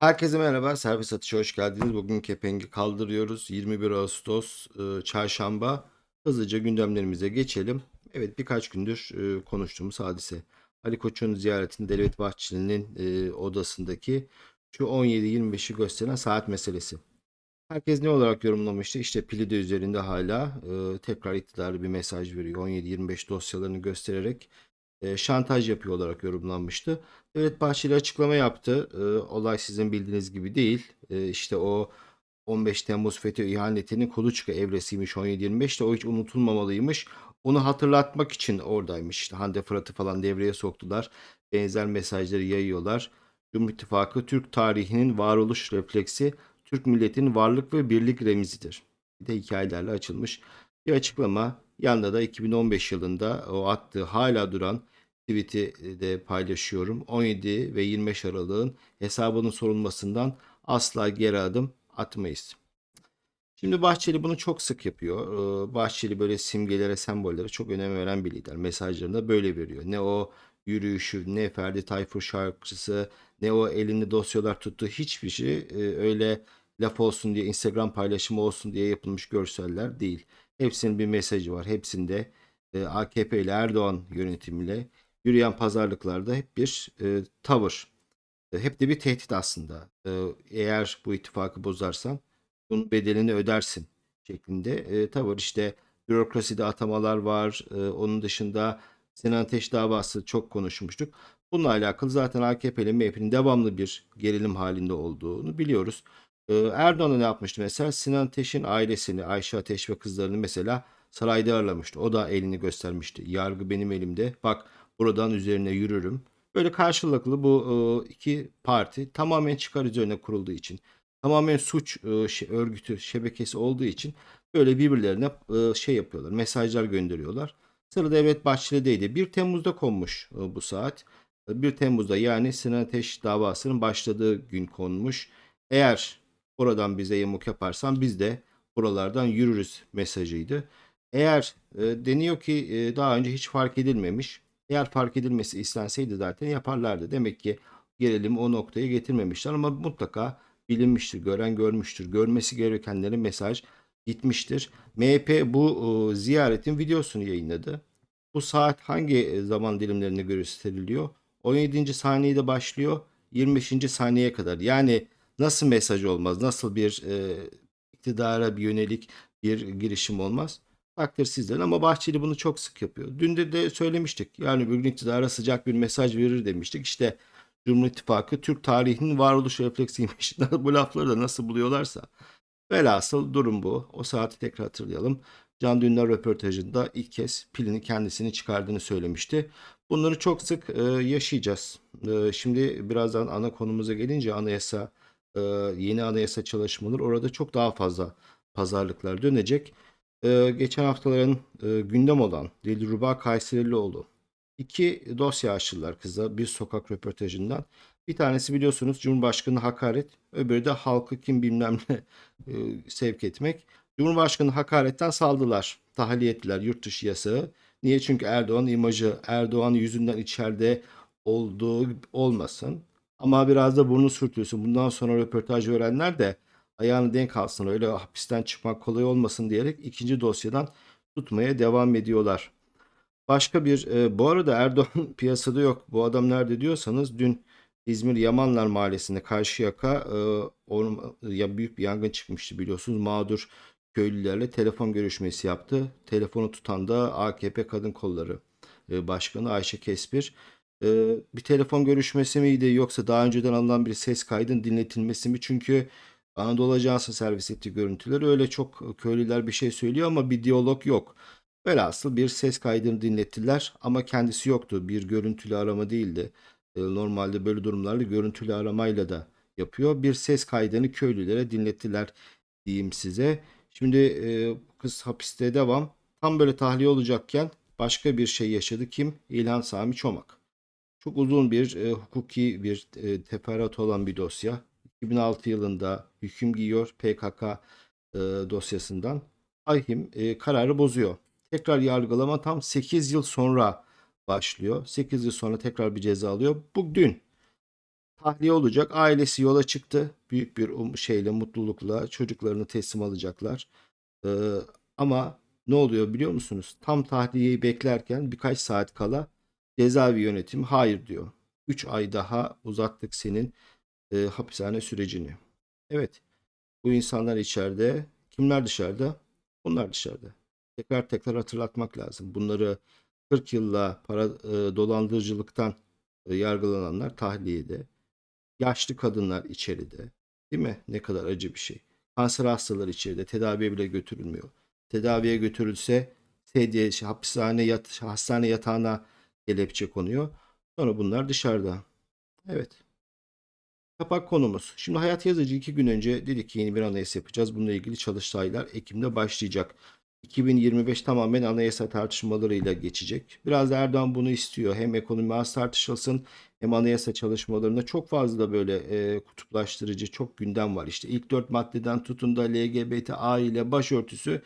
Herkese merhaba, Serbest Atış'a hoş geldiniz. Bugün kepengi kaldırıyoruz. 21 Ağustos e, Çarşamba. Hızlıca gündemlerimize geçelim. Evet birkaç gündür e, konuştuğumuz hadise. Ali Koç'un ziyaretinde Devlet Bahçeli'nin e, odasındaki şu 17-25'i gösteren saat meselesi. Herkes ne olarak yorumlamıştı? İşte pili de üzerinde hala tekrar iktidarı bir mesaj veriyor. 17-25 dosyalarını göstererek e, şantaj yapıyor olarak yorumlanmıştı. Devlet Bahçeli açıklama yaptı. E, olay sizin bildiğiniz gibi değil. E, işte o 15 Temmuz FETÖ ihanetinin kuluçka evresiymiş 17-25 de o hiç unutulmamalıymış. Onu hatırlatmak için oradaymış. İşte Hande Fırat'ı falan devreye soktular. Benzer mesajları yayıyorlar. Cumhur İttifakı Türk tarihinin varoluş refleksi, Türk milletinin varlık ve birlik remizidir. Bir de hikayelerle açılmış bir açıklama. Yanında da 2015 yılında o attığı hala duran tweet'i de paylaşıyorum. 17 ve 25 Aralık'ın hesabının sorulmasından asla geri adım atmayız. Şimdi Bahçeli bunu çok sık yapıyor. Ee, Bahçeli böyle simgelere, sembollere çok önem veren bir lider. Mesajlarında böyle veriyor. Ne o yürüyüşü, ne Ferdi Tayfur şarkısı, ne o elinde dosyalar tuttuğu hiçbir şey e, öyle laf olsun diye, Instagram paylaşımı olsun diye yapılmış görseller değil. Hepsinin bir mesajı var. Hepsinde e, AKP ile Erdoğan yönetimiyle yürüyen pazarlıklarda hep bir e, tavır. E, hep de bir tehdit aslında. E, eğer bu ittifakı bozarsan bunun bedelini ödersin şeklinde e, tavır. İşte bürokraside atamalar var. E, onun dışında Sinan Ateş davası çok konuşmuştuk. Bununla alakalı zaten AKP ile MHP'nin devamlı bir gerilim halinde olduğunu biliyoruz. E, Erdoğan ne yapmıştı mesela? Sinan Ateş'in ailesini, Ayşe Ateş ve kızlarını mesela sarayda ağırlamıştı. O da elini göstermişti. Yargı benim elimde. Bak buradan üzerine yürürüm. Böyle karşılıklı bu e, iki parti tamamen çıkar üzerine kurulduğu için, tamamen suç e, örgütü şebekesi olduğu için böyle birbirlerine e, şey yapıyorlar, mesajlar gönderiyorlar. Sıra Devlet Bahçeli'deydi. 1 Temmuz'da konmuş bu saat. E, 1 Temmuz'da yani Sinan Ateş davasının başladığı gün konmuş. Eğer oradan bize yamuk yaparsan biz de buralardan yürürüz mesajıydı. Eğer e, deniyor ki e, daha önce hiç fark edilmemiş. Eğer fark edilmesi istenseydi zaten yaparlardı. Demek ki gelelim o noktaya getirmemişler ama mutlaka bilinmiştir, gören görmüştür. Görmesi gerekenlerin mesaj gitmiştir. MHP bu e, ziyaretin videosunu yayınladı. Bu saat hangi e, zaman dilimlerinde gösteriliyor? 17. saniyede başlıyor. 25. saniyeye kadar. Yani nasıl mesaj olmaz? Nasıl bir e, iktidara bir yönelik bir girişim olmaz? Takdir sizden ama Bahçeli bunu çok sık yapıyor. Dün de, de söylemiştik. Yani bugün iktidara sıcak bir mesaj verir demiştik. İşte Cumhur İttifakı Türk tarihinin varoluş refleksiymiş. bu lafları da nasıl buluyorlarsa. Velhasıl durum bu. O saati tekrar hatırlayalım. Can Dündar röportajında ilk kez pilini kendisini çıkardığını söylemişti. Bunları çok sık e, yaşayacağız. E, şimdi birazdan ana konumuza gelince anayasa, e, yeni anayasa çalışmaları orada çok daha fazla pazarlıklar dönecek. E, geçen haftaların e, gündem olan Dilruba Kayserilioğlu iki dosya açtılar kıza bir sokak röportajından. Bir tanesi biliyorsunuz Cumhurbaşkanı hakaret, öbürü de halkı kim bilmem ne e, sevk etmek. Cumhurbaşkanı hakaretten saldılar, tahliye ettiler yurt dışı yasağı. Niye? Çünkü Erdoğan imajı, Erdoğan yüzünden içeride olduğu olmasın. Ama biraz da burnu sürtülsün. Bundan sonra röportaj görenler de ayağını denk alsın. Öyle hapisten çıkmak kolay olmasın diyerek ikinci dosyadan tutmaya devam ediyorlar. Başka bir e, bu arada Erdoğan piyasada yok. Bu adam nerede diyorsanız dün İzmir Yamanlar Mahallesi'nde Karşıyaka e, orma, ya büyük bir yangın çıkmıştı biliyorsunuz. Mağdur köylülerle telefon görüşmesi yaptı. Telefonu tutan da AKP Kadın Kolları e, Başkanı Ayşe Kespir. E, bir telefon görüşmesi miydi yoksa daha önceden alınan bir ses kaydın dinletilmesi mi? Çünkü Anadolu Ajansı servis ettiği görüntüler öyle çok köylüler bir şey söylüyor ama bir diyalog yok. Velhasıl bir ses kaydını dinlettiler ama kendisi yoktu. Bir görüntülü arama değildi. E, Normalde böyle durumlarda görüntülü aramayla da yapıyor. Bir ses kaydını köylülere dinlettiler diyeyim size. Şimdi e, kız hapiste devam. Tam böyle tahliye olacakken başka bir şey yaşadı. Kim? İlhan Sami Çomak. Çok uzun bir e, hukuki bir e, teferruat olan bir dosya. 2006 yılında hüküm giyiyor PKK e, dosyasından. Ahim e, kararı bozuyor. Tekrar yargılama tam 8 yıl sonra başlıyor. 8 yıl sonra tekrar bir ceza alıyor. Bu dün. tahliye olacak. Ailesi yola çıktı. Büyük bir um- şeyle, mutlulukla çocuklarını teslim alacaklar. Ee, ama ne oluyor biliyor musunuz? Tam tahliyeyi beklerken birkaç saat kala cezaevi yönetimi hayır diyor. 3 ay daha uzattık senin e, hapishane sürecini. Evet, bu insanlar içeride. Kimler dışarıda? Bunlar dışarıda. Tekrar tekrar hatırlatmak lazım. Bunları 40 yılla para e, dolandırıcılıktan e, yargılananlar tahliyede. Yaşlı kadınlar içeride. Değil mi? Ne kadar acı bir şey. Kanser hastaları içeride. Tedaviye bile götürülmüyor. Tedaviye götürülse sedye, şey, hapishane yat, hastane yatağına kelepçe konuyor. Sonra bunlar dışarıda. Evet. Kapak konumuz. Şimdi Hayat Yazıcı iki gün önce dedi ki yeni bir anayasa yapacağız. Bununla ilgili çalıştaylar Ekim'de başlayacak. 2025 tamamen anayasa tartışmalarıyla geçecek. Biraz Erdoğan bunu istiyor. Hem ekonomi az tartışılsın hem anayasa çalışmalarında çok fazla böyle e, kutuplaştırıcı çok gündem var. İşte ilk dört maddeden tutun da LGBT, aile, başörtüsü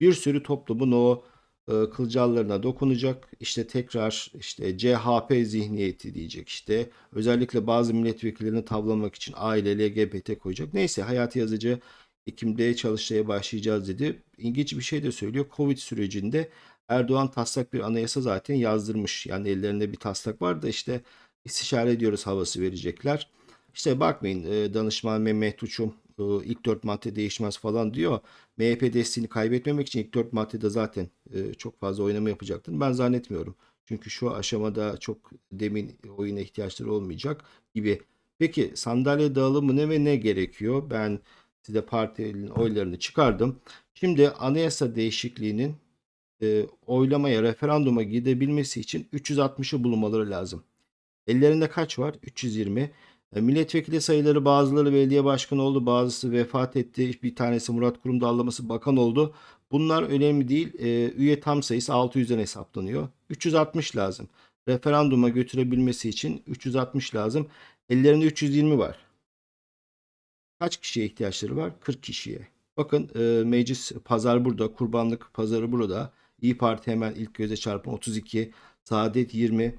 bir sürü toplumun o kılcallarına dokunacak. İşte tekrar işte CHP zihniyeti diyecek işte. Özellikle bazı milletvekillerini tavlamak için aile LGBT koyacak. Neyse Hayati Yazıcı Ekim'de çalışmaya başlayacağız dedi. İlginç bir şey de söylüyor. Covid sürecinde Erdoğan taslak bir anayasa zaten yazdırmış. Yani ellerinde bir taslak var da işte istişare ediyoruz havası verecekler. İşte bakmayın e, danışman Mehmet Uçum e, ilk dört madde değişmez falan diyor. MHP desteğini kaybetmemek için ilk dört maddede zaten e, çok fazla oynama yapacaktır. Ben zannetmiyorum. Çünkü şu aşamada çok demin oyuna ihtiyaçları olmayacak gibi. Peki sandalye dağılımı ne ve ne gerekiyor? Ben size partinin oylarını çıkardım. Şimdi anayasa değişikliğinin e, oylamaya, referanduma gidebilmesi için 360'ı bulunmaları lazım. Ellerinde kaç var? 320. E, Milletvekili sayıları bazıları belediye başkanı oldu, bazısı vefat etti. Bir tanesi Murat Kurum dağlaması bakan oldu. Bunlar önemli değil. E, üye tam sayısı 600'den hesaplanıyor. 360 lazım. Referanduma götürebilmesi için 360 lazım. Ellerinde 320 var. Kaç kişiye ihtiyaçları var? 40 kişiye. Bakın e, meclis pazar burada, kurbanlık pazarı burada. İyi Parti hemen ilk göze çarpan 32, Saadet 20,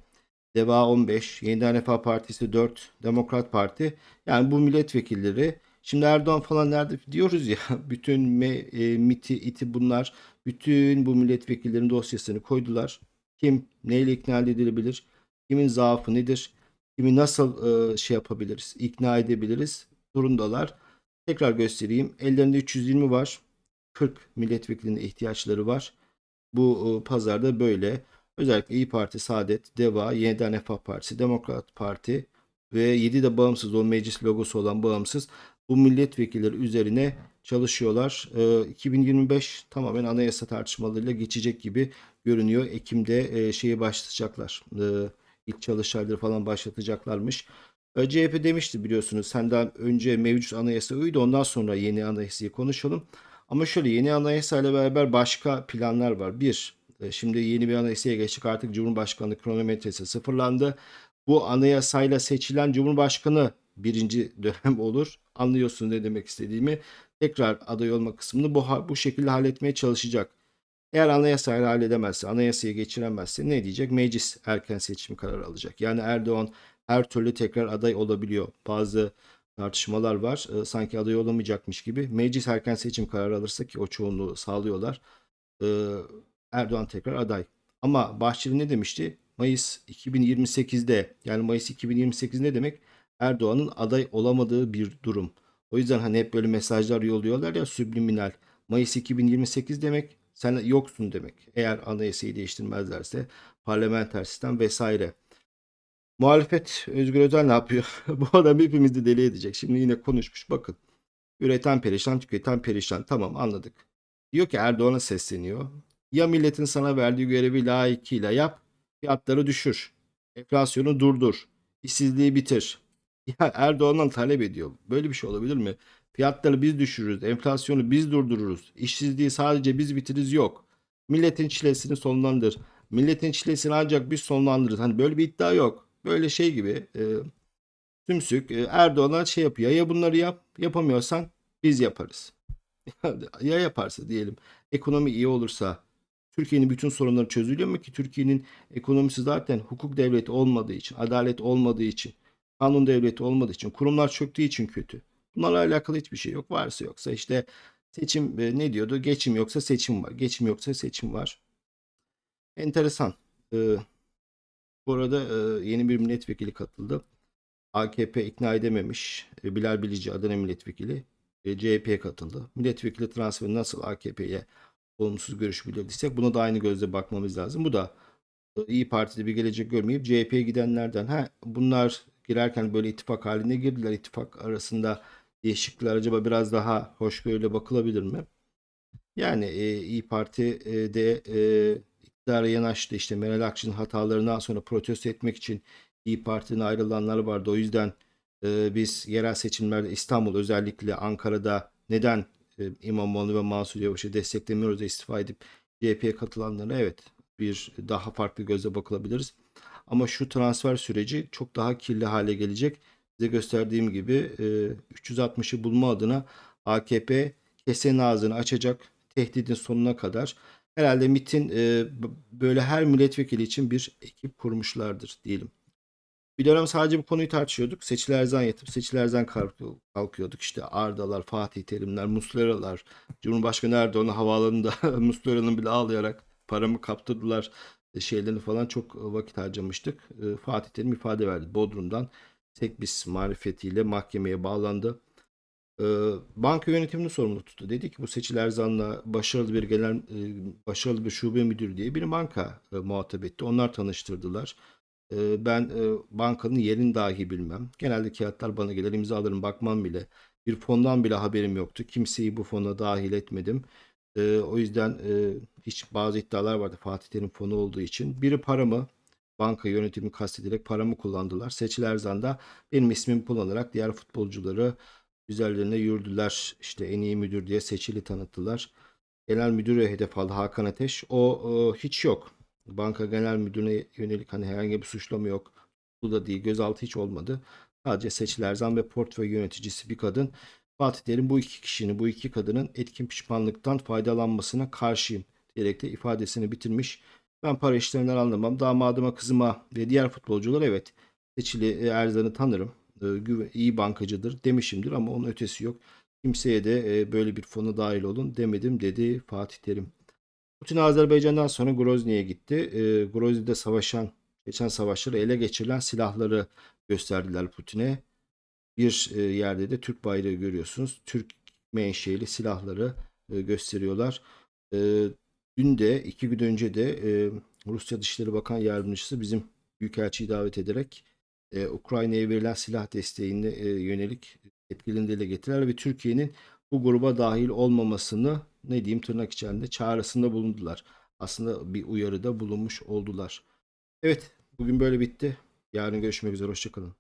Deva 15, Yeniden Refah Partisi 4, Demokrat Parti. Yani bu milletvekilleri Şimdi Erdoğan falan nerede diyoruz ya bütün me, e, MIT'i, İT'i bunlar bütün bu milletvekillerinin dosyasını koydular. Kim neyle ikna edilebilir? Kimin zaafı nedir? Kimi nasıl e, şey yapabiliriz? ikna edebiliriz? Durumdalar. Tekrar göstereyim. Ellerinde 320 var. 40 milletvekilinin ihtiyaçları var. Bu e, pazarda böyle. Özellikle İyi Parti, Saadet, Deva, Yeniden Refah Partisi, Demokrat Parti ve 7 de bağımsız o meclis logosu olan bağımsız bu milletvekilleri üzerine çalışıyorlar. E, 2025 tamamen anayasa tartışmalarıyla geçecek gibi görünüyor. Ekim'de e, şeyi başlatacaklar. E, ilk çalıştayları falan başlatacaklarmış. E, CHP demişti biliyorsunuz senden önce mevcut anayasa uydu ondan sonra yeni anayasayı konuşalım. Ama şöyle yeni anayasayla beraber başka planlar var. Bir, şimdi yeni bir anayasaya geçtik artık Cumhurbaşkanlığı kronometresi sıfırlandı. Bu anayasayla seçilen Cumhurbaşkanı birinci dönem olur. Anlıyorsun ne demek istediğimi. Tekrar aday olma kısmını bu, bu şekilde halletmeye çalışacak. Eğer anayasayla halledemezse, anayasayı geçiremezse ne diyecek? Meclis erken seçim kararı alacak. Yani Erdoğan her türlü tekrar aday olabiliyor. Bazı tartışmalar var. E, sanki aday olamayacakmış gibi. Meclis erken seçim kararı alırsa ki o çoğunluğu sağlıyorlar. E, Erdoğan tekrar aday. Ama Bahçeli ne demişti? Mayıs 2028'de yani Mayıs 2028 ne demek? Erdoğan'ın aday olamadığı bir durum. O yüzden hani hep böyle mesajlar yolluyorlar ya subliminal. Mayıs 2028 demek sen yoksun demek. Eğer anayasayı değiştirmezlerse parlamenter sistem vesaire. Muhalefet Özgür Özel ne yapıyor? Bu adam hepimizi deli edecek. Şimdi yine konuşmuş bakın. Üreten perişan, tüketen perişan. Tamam anladık. Diyor ki Erdoğan'a sesleniyor. Ya milletin sana verdiği görevi layıkıyla yap, fiyatları düşür. Enflasyonu durdur. işsizliği bitir. Ya Erdoğan'dan talep ediyor. Böyle bir şey olabilir mi? Fiyatları biz düşürürüz, enflasyonu biz durdururuz. İşsizliği sadece biz bitiririz yok. Milletin çilesini sonlandır. Milletin çilesini ancak biz sonlandırırız. Hani böyle bir iddia yok. Böyle şey gibi e, tümsük e, Erdoğan'a şey yapıyor. Ya bunları yap, yapamıyorsan biz yaparız. ya yaparsa diyelim ekonomi iyi olursa Türkiye'nin bütün sorunları çözülüyor mu ki Türkiye'nin ekonomisi zaten hukuk devleti olmadığı için, adalet olmadığı için Kanun devleti olmadığı için, kurumlar çöktüğü için kötü. Bunlarla alakalı hiçbir şey yok. Varsa yoksa işte seçim e, ne diyordu? Geçim yoksa seçim var. Geçim yoksa seçim var. Enteresan. Ee, bu arada e, yeni bir milletvekili katıldı. AKP ikna edememiş. E, Bilal Bilici Adana milletvekili e, CHP'ye katıldı. Milletvekili transferi nasıl AKP'ye olumsuz görüş bildirdiysek buna da aynı gözle bakmamız lazım. Bu da e, İyi Parti'de bir gelecek görmeyip CHP'ye gidenlerden. Ha, bunlar girerken böyle ittifak haline girdiler. İttifak arasında değişiklikler acaba biraz daha hoşgörüyle bakılabilir mi? Yani e, İyi Parti'de e, iktidara yanaştı. İşte Meral Akşener'in hatalarından sonra protesto etmek için İyi Parti'den ayrılanlar vardı. O yüzden e, biz yerel seçimlerde İstanbul özellikle Ankara'da neden e, İmamoğlu ve Mansur Yavaş'ı desteklemiyoruz da istifa edip CHP'ye katılanlara evet bir daha farklı gözle bakılabiliriz. Ama şu transfer süreci çok daha kirli hale gelecek. Size gösterdiğim gibi e, 360'ı bulma adına AKP kesenin ağzını açacak tehdidin sonuna kadar. Herhalde MIT'in böyle her milletvekili için bir ekip kurmuşlardır diyelim. Bir dönem sadece bu konuyu tartışıyorduk. Seçil Erzan yatıp Seçil Erzan kalkıyor- kalkıyorduk. İşte Arda'lar, Fatih Terimler, Muslera'lar. Cumhurbaşkanı Erdoğan'ı havaalanında Muslera'nın bile ağlayarak paramı kaptırdılar e, şeylerini falan çok vakit harcamıştık. E, Fatih Terim ifade verdi. Bodrum'dan Tekbis marifetiyle mahkemeye bağlandı. E, banka yönetimini sorumlu tuttu. Dedi ki bu Seçil Erzan'la başarılı bir genel e, başarılı bir şube müdürü diye bir banka e, muhatap etti. Onlar tanıştırdılar. E, ben e, bankanın yerini dahi bilmem. Genelde kağıtlar bana gelir imzalarım bakmam bile. Bir fondan bile haberim yoktu. Kimseyi bu fona dahil etmedim. E, o yüzden e, hiç bazı iddialar vardı Fatih Terim fonu olduğu için. Biri paramı banka yönetimi kastederek paramı kullandılar. Seçil Erzan da benim ismimi kullanarak diğer futbolcuları üzerlerine yürüdüler. İşte en iyi müdür diye Seçil'i tanıttılar. Genel müdüre hedef aldı Hakan Ateş. O e, hiç yok. Banka genel müdürüne yönelik hani herhangi bir suçlama yok. Bu da değil. Gözaltı hiç olmadı. Sadece Seçil Erzan ve portföy yöneticisi bir kadın. Fatih Terim bu iki kişinin, bu iki kadının etkin pişmanlıktan faydalanmasına karşıyım diyerek de ifadesini bitirmiş. Ben para işlerinden anlamam. Damadıma, kızıma ve diğer futbolcular evet Seçili Erzan'ı tanırım. E, iyi bankacıdır demişimdir ama onun ötesi yok. Kimseye de e, böyle bir fona dahil olun demedim dedi Fatih Terim. Putin Azerbaycan'dan sonra Grozny'ye gitti. E, Grozny'de savaşan, geçen savaşları ele geçirilen silahları gösterdiler Putin'e. Bir e, yerde de Türk bayrağı görüyorsunuz. Türk menşeli silahları e, gösteriyorlar. E, dün de iki gün önce de e, Rusya Dışişleri Bakan Yardımcısı bizim Büyükelçiyi davet ederek e, Ukrayna'ya verilen silah desteğine e, yönelik tepkilerini dile getirdiler ve Türkiye'nin bu gruba dahil olmamasını ne diyeyim tırnak içerisinde çağrısında bulundular. Aslında bir uyarıda bulunmuş oldular. Evet bugün böyle bitti. Yarın görüşmek üzere. Hoşçakalın.